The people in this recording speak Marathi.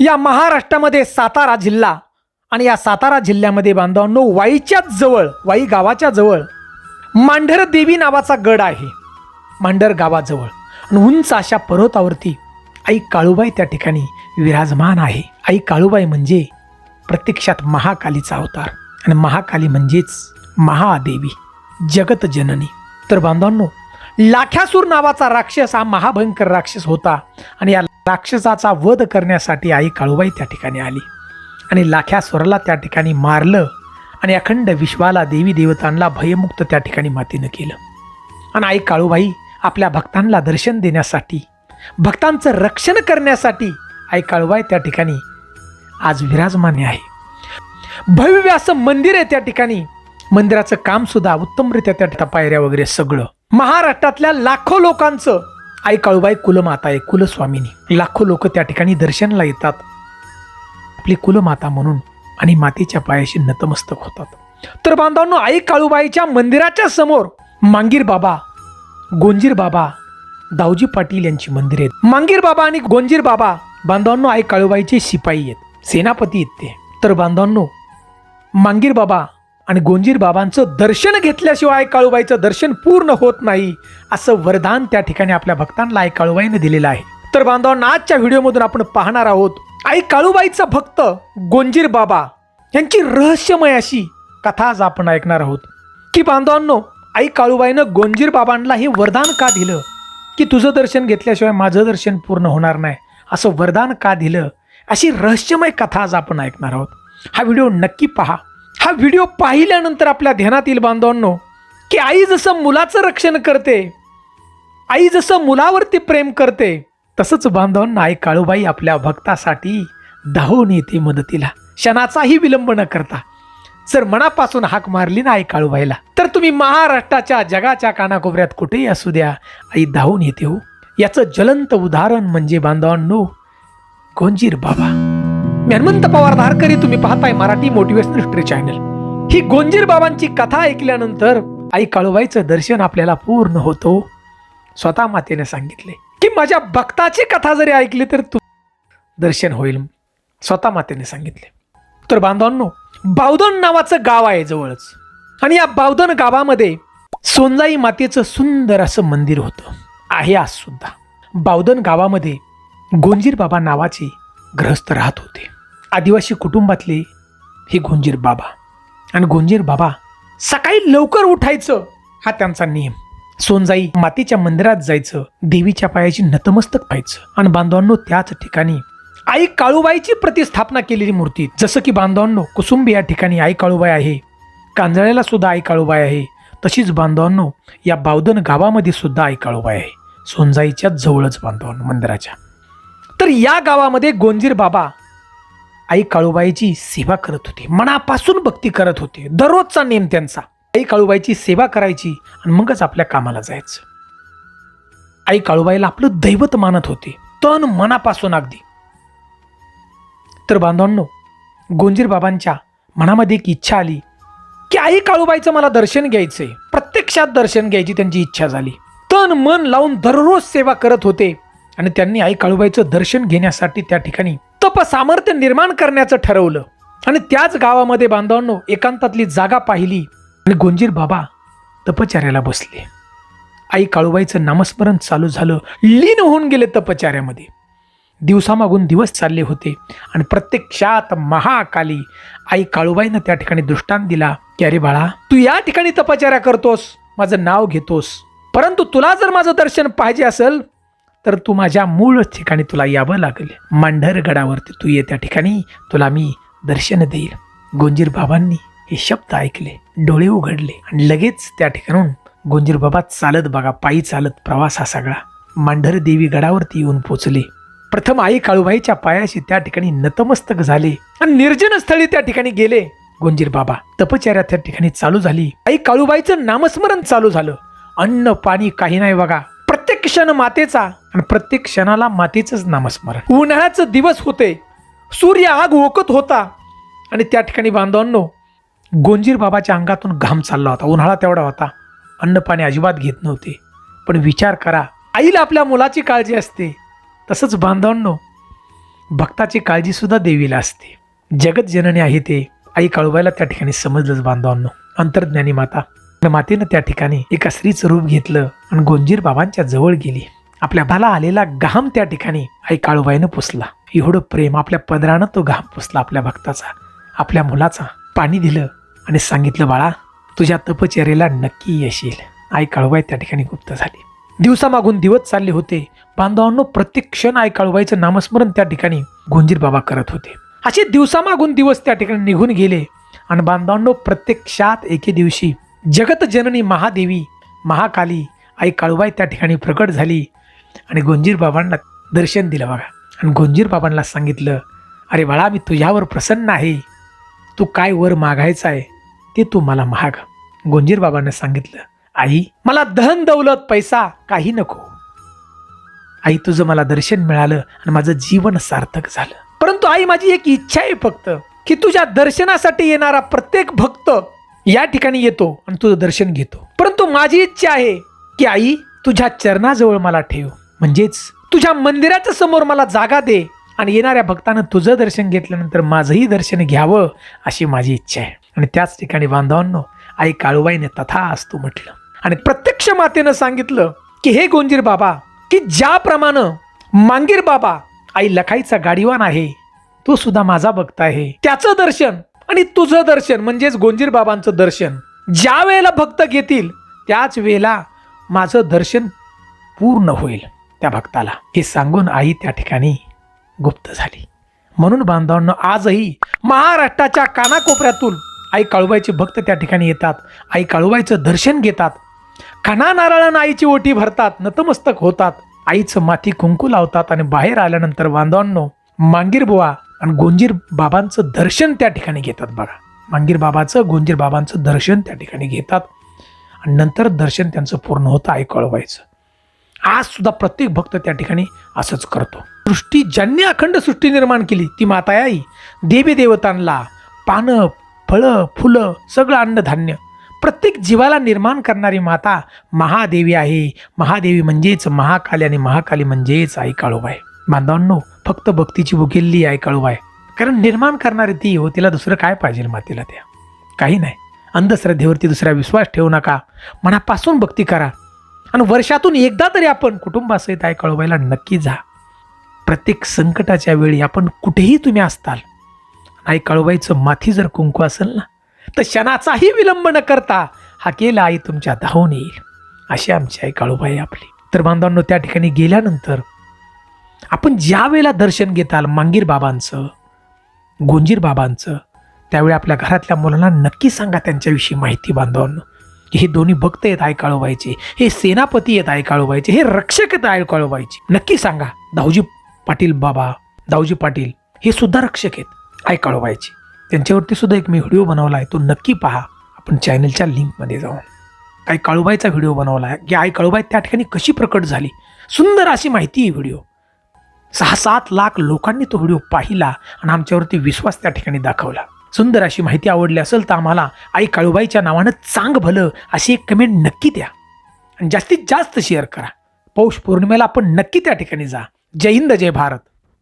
या महाराष्ट्रामध्ये सातारा जिल्हा आणि या सातारा जिल्ह्यामध्ये बांधवांनो वाईच्याच जवळ वाई गावाच्या जवळ मांढर देवी नावाचा गड आहे. मांढर गावाजवळ. आणि उंच अशा पर्वतावरती आई काळूबाई त्या ठिकाणी विराजमान आहे. आई काळूबाई म्हणजे प्रत्यक्षात महाकालीचा अवतार. आणि महाकाली म्हणजेच महादेवी जगत जननी. तर बांधवांनो लाख्यासूर नावाचा राक्षस हा महाभयंकर राक्षस होता. आणि या राक्षसाचा वध करण्यासाठी आई काळूबाई त्या ठिकाणी आली. आणि लाख्यासुराला त्या ठिकाणी मारलं आणि अखंड विश्वाला देवी देवतांना भयमुक्त त्या ठिकाणी मातीनं केलं. आणि आई काळूबाई आपल्या भक्तांना दर्शन देण्यासाठी भक्तांचं रक्षण करण्यासाठी आई काळूबाई त्या ठिकाणी आज विराजमान आहे. भव्य असं मंदिर आहे त्या ठिकाणी. मंदिराचं कामसुद्धा उत्तमरित्या त्या पायऱ्या वगैरे सगळं. महाराष्ट्रातल्या लाखो लोकांचं आई काळूबाई कुलमाता आहे कुलस्वामिनी. लाखो लोक त्या ठिकाणी दर्शनला येतात. आपली कुलमाता म्हणून आणि मातेच्या पायाशी नतमस्तक होतात. तर बांधवांनो आई काळूबाईच्या मंदिराच्या समोर मांगीर बाबा गोंजीर बाबा दाऊजी पाटील यांची मंदिरे आहेत. मांगीर बाबा आणि गोंजीर बाबा बांधवांनो आई काळूबाईचे शिपाई आहेत सेनापती आहेत ते. तर बांधवांनो मांगीर बाबा आणि गोंजीर बाबांचं दर्शन घेतल्याशिवाय काळूबाईचं दर्शन पूर्ण होत नाही असं वरदान त्या ठिकाणी आपल्या भक्तांना आई काळूबाईने दिलेलं आहे. तर बांधवांना आजच्या व्हिडिओमधून आपण पाहणार आहोत आई काळूबाईचा भक्त गोंजीर बाबा यांची रहस्यमय अशी कथा आज आपण ऐकणार आहोत. की बांधवांनो आई काळूबाईनं गोंजीर बाबांना हे वरदान का दिलं? की तुझं दर्शन घेतल्याशिवाय माझं दर्शन पूर्ण होणार नाही असं वरदान का दिलं? अशी रहस्यमय कथा आज आपण ऐकणार आहोत. हा व्हिडिओ नक्की पहा. हा व्हिडिओ पाहिल्यानंतर आपल्या ध्यानात येईल बांधवांनो की आई जसं मुलाचं रक्षण करते आई जसं मुलावरती प्रेम करते तसंच बांधवांना आई काळूबाई आपल्या भक्तासाठी धावून येते मदतीला. क्षणाचाही विलंब न करता. जर मनापासून हाक मारली ना आई काळूबाईला तर तुम्ही महाराष्ट्राच्या जगाच्या कानाकोपऱ्यात कुठेही असू द्या. आई धावून येते हो. याचं ज्वलंत उदाहरण म्हणजे बांधवांनो गोंजीर बाबा. मी हनुमंत पवार धारकरी तुम्ही पाहताय मराठी मोटिवेशनल हिस्ट्री चॅनल ही गोंजीर बाबांची कथा ऐकल्यानंतर आई काळूबाईचं दर्शन आपल्याला पूर्ण होतो. स्वतः मातेने सांगितले की माझ्या भक्ताची कथा जरी ऐकली तर तू दर्शन होईल. स्वतः मातेने सांगितले. तर बांधवांनो बावधन नावाचं गाव आहे जवळच. आणि या बावधन गावामध्ये सोनजाई मातेचं सुंदर असं मंदिर होतं. आहे आज सुद्धा. बावधन गावामध्ये गोंजीर बाबा नावाचे ग्रहस्थ राहत होते. आदिवासी कुटुंबातले हे गोंजीर बाबा. आणि गोंजीर बाबा सकाळी लवकर उठायचं हा त्यांचा नियम. सोनजाई मातीच्या मंदिरात जायचं देवीच्या पायाची नतमस्तक व्हायचं. आणि बांधवांनो त्याच ठिकाणी आई काळूबाईची प्रतिस्थापना केलेली मूर्ती. जसं की बांधवांनो कुसुंबी या ठिकाणी आई काळूबाई आहे. कांजळ्याला सुद्धा आई काळूबाई आहे. तशीच बांधवांनो या बावधन गावामध्ये सुद्धा आई काळूबाई आहे. सोनजाईच्या जवळच बांधवांनो मंदिराच्या. तर या गावामध्ये गोंजीर बाबा आई काळूबाईची सेवा करत होते. मनापासून भक्ती करत होते. दररोजचा नेम त्यांचा. आई काळूबाईची सेवा करायची आणि मगच आपल्या कामाला जायचं. आई काळूबाईला आपलं दैवत मानत होते. तन मनापासून अगदी. तर बांधवांनो गोंजीर बाबांच्या मनामध्ये एक इच्छा आली की आई काळूबाईचं मला दर्शन घ्यायचंय. प्रत्यक्षात दर्शन घ्यायची त्यांची इच्छा झाली. तन मन लावून दररोज सेवा करत होते. आणि त्यांनी आई काळूबाईचं दर्शन घेण्यासाठी त्या ठिकाणी तप सामर्थ्य निर्माण करण्याचं ठरवलं. आणि त्याच गावामध्ये बांधवांनो एकांतातली जागा पाहिली. आणि गोंजीर बाबा तपचार्याला बसले. आई काळूबाईचं नामस्मरण चालू झालं. लीन होऊन गेले तपचार्यामध्ये दिवसामागून दिवस चालले होते. आणि प्रत्यक्षात महाकाली आई काळूबाईनं त्या ठिकाणी दृष्टांत दिला की अरे बाळा तू या ठिकाणी तपचार्या करतोस. माझं नाव घेतोस. परंतु तुला जर माझं दर्शन पाहिजे असेल तर तू माझ्या मूळ ठिकाणी तुला यावं लागेल. मांढरगडावरती तू ये त्या ठिकाणी तुला मी दर्शन देईल. गोंजीर बाबांनी हे शब्द ऐकले डोळे उघडले आणि लगेच त्या ठिकाणून गोंजीर बाबा चालत बघा पायी चालत प्रवास हा सगळा. मांढर देवी गडावरती येऊन पोचले. प्रथम आई काळूबाईच्या पायाशी त्या ठिकाणी नतमस्तक झाले आणि निर्जन स्थळी त्या ठिकाणी गेले. गोंजीर बाबा तपचार्या त्या ठिकाणी चालू झाली. आई काळूबाईचं नामस्मरण चालू झालं. अन्न पाणी काही नाही बघा. प्रत्येक क्षण मातेचा आणि प्रत्येक क्षणाला मातेचंच नामस्मरण. उन्हाळ्याचं दिवस होते. सूर्य आग ओकत होता. आणि त्या ठिकाणी बांधवांनो गोंजीर बाबाच्या अंगातून घाम चालला होता. उन्हाळा तेवढा होता. अन्न पाणी अजिबात घेत नव्हते. पण विचार करा आईला आपल्या मुलाची काळजी असते. तसंच बांधवांनो भक्ताची काळजी सुद्धा देवीला असते. जगत जननी आहे ते. आई काळूबाईला त्या ठिकाणी समजलंच बांधवांनो. अंतर्ज्ञानी माता. आणि मातेनं त्या ठिकाणी एका स्त्रीचं रूप घेतलं आणि गोंजीर बाबांच्या जवळ गेली. आपल्या भाला आलेला घाम त्या ठिकाणी आई काळूबाईनं पुसला. एवढं प्रेम आपल्या पदरानं तो घाम पुसला आपल्या भक्ताचा. आपल्या मुलाचा. पाणी दिलं आणि सांगितलं बाळा तुझ्या तपचर्याला नक्की येशील. आई काळूबाई त्या ठिकाणी गुप्त झाली. दिवसामागून दिवस चालले होते. बांधवांनो प्रत्येक क्षण आई काळूबाईचं नामस्मरण त्या ठिकाणी गोंजीर बाबा करत होते. असे दिवसामागून दिवस त्या ठिकाणी निघून गेले. आणि बांधवांनो प्रत्यक्षात एके दिवशी जगत जननी महादेवी महाकाली आई काळूबाई त्या ठिकाणी प्रकट झाली. आणि गोंजीर बाबांना दर्शन दिलं बघा. आणि गोंजीर बाबांना सांगितलं अरे बाळा मी तुझ्यावर प्रसन्न आहे. तू काय वर मागायचं आहे ते तू मला माग गोंजीर बाबांना सांगितलं आई मला धन दौलत पैसा काही नको. आई तुझं मला दर्शन मिळालं आणि माझं जीवन सार्थक झालं. परंतु आई माझी एक इच्छा आहे फक्त की तुझ्या दर्शनासाठी येणारा प्रत्येक भक्त या ठिकाणी येतो आणि तुझं दर्शन घेतो. परंतु माझी इच्छा आहे की आई तुझ्या चरणाजवळ मला ठेव. म्हणजेच तुझ्या मंदिराच्या समोर मला जागा दे आणि येणाऱ्या भक्तानं तुझं दर्शन घेतल्यानंतर माझंही दर्शन घ्यावं अशी माझी इच्छा आहे. आणि त्याच ठिकाणी बांधवांनो आई काळूबाईने तथा असतो म्हटलं. आणि प्रत्यक्ष मातेनं सांगितलं की हे गोंजीर बाबा की ज्याप्रमाणे मांगीर बाबा आई लखाईचा गाडीवान आहे तो सुद्धा माझा भक्त आहे. त्याचं दर्शन आणि तुझं दर्शन म्हणजेच गोंजीर बाबांचं दर्शन ज्या वेळेला भक्त घेतील त्याच वेळेला माझं दर्शन पूर्ण होईल त्या भक्ताला. हे सांगून आई त्या ठिकाणी गुप्त झाली. म्हणून बांधवांना आजही महाराष्ट्राच्या कानाकोपऱ्यातून आई काळूबाईचे भक्त त्या ठिकाणी येतात. आई काळूबाईचं दर्शन घेतात. खाना नारळानं आईची ओटी भरतात नतमस्तक होतात. आईचं माती कुंकू लावतात आणि बाहेर आल्यानंतर बांधवांनो मांगीर बुवा आणि गोंजीर बाबांचं दर्शन त्या ठिकाणी घेतात बघा. मांगीर बाबाचं गोंजीर बाबांचं दर्शन त्या ठिकाणी घेतात. आणि नंतर दर्शन त्यांचं पूर्ण होतं आई कळवायचं आज सुद्धा प्रत्येक भक्त त्या ठिकाणी असंच करतो. सृष्टी ज्यांनी अखंड सृष्टी निर्माण केली ती माता आहे आई देवी देवतांना पानं फळं फुलं सगळं अन्नधान्य प्रत्येक जीवाला निर्माण करणारी माता महादेवी आहे. महादेवी म्हणजेच महाकाली आणि महाकाली म्हणजेच आई काळूबाई बांधवांनो फक्त भक्तीची उगेलली आई काळूबाई कारण निर्माण करणारी ती हो तिला दुसरं काय पाहिजे मातेला त्या? काही नाही. अंधश्रद्धेवरती दुसरा विश्वास ठेवू नका. मनापासून भक्ती करा. आणि वर्षातून एकदा तरी आपण कुटुंबासहित आई काळूबाईला नक्की जा. प्रत्येक संकटाच्या वेळी आपण कुठेही तुम्ही असताल आई कळवायचं माथी जर कुंकू असेल ना तर क्षणाचाही विलंब न करता हा केला आई तुमच्या धावून येईल. अशी आमची आई काळूबाई आपली. तर बांधवांनो त्या ठिकाणी गेल्यानंतर आपण ज्या वेळेला दर्शन घेताल मांगीर बाबांचं गोंजीर बाबांचं त्यावेळी आपल्या घरातल्या मुलांना नक्की सांगा त्यांच्याविषयी माहिती बांधवांनो. की हे दोन्ही भक्त आहेत आई काळूबाईचे हे सेनापती आहेत आई काळूबाईचे हे रक्षक आहेत आई काळूबाईचे नक्की सांगा दाऊजी पाटील बाबा दाऊजी पाटील हे सुद्धा रक्षक आहेत आई काळूबाईचे त्यांच्यावरती सुद्धा एक मी व्हिडिओ बनवला आहे तो नक्की पहा. आपण चॅनलच्या लिंकमध्ये जाऊन. काही काळूबाईचा व्हिडिओ बनवला आहे की आई काळूबाई त्या ठिकाणी कशी प्रकट झाली? सुंदर अशी माहिती आहे व्हिडिओ. सहा सात लाख लोकांनी तो व्हिडिओ पाहिला आणि आमच्यावरती विश्वास त्या ठिकाणी दाखवला. सुंदर अशी माहिती आवडली असेल तर आम्हाला आई काळूबाईच्या नावानं चांग भलं अशी एक कमेंट नक्की द्या. आणि जास्तीत जास्त शेअर करा. पौष पौर्णिमेला आपण नक्की त्या ठिकाणी जा. जय हिंद जय भारत.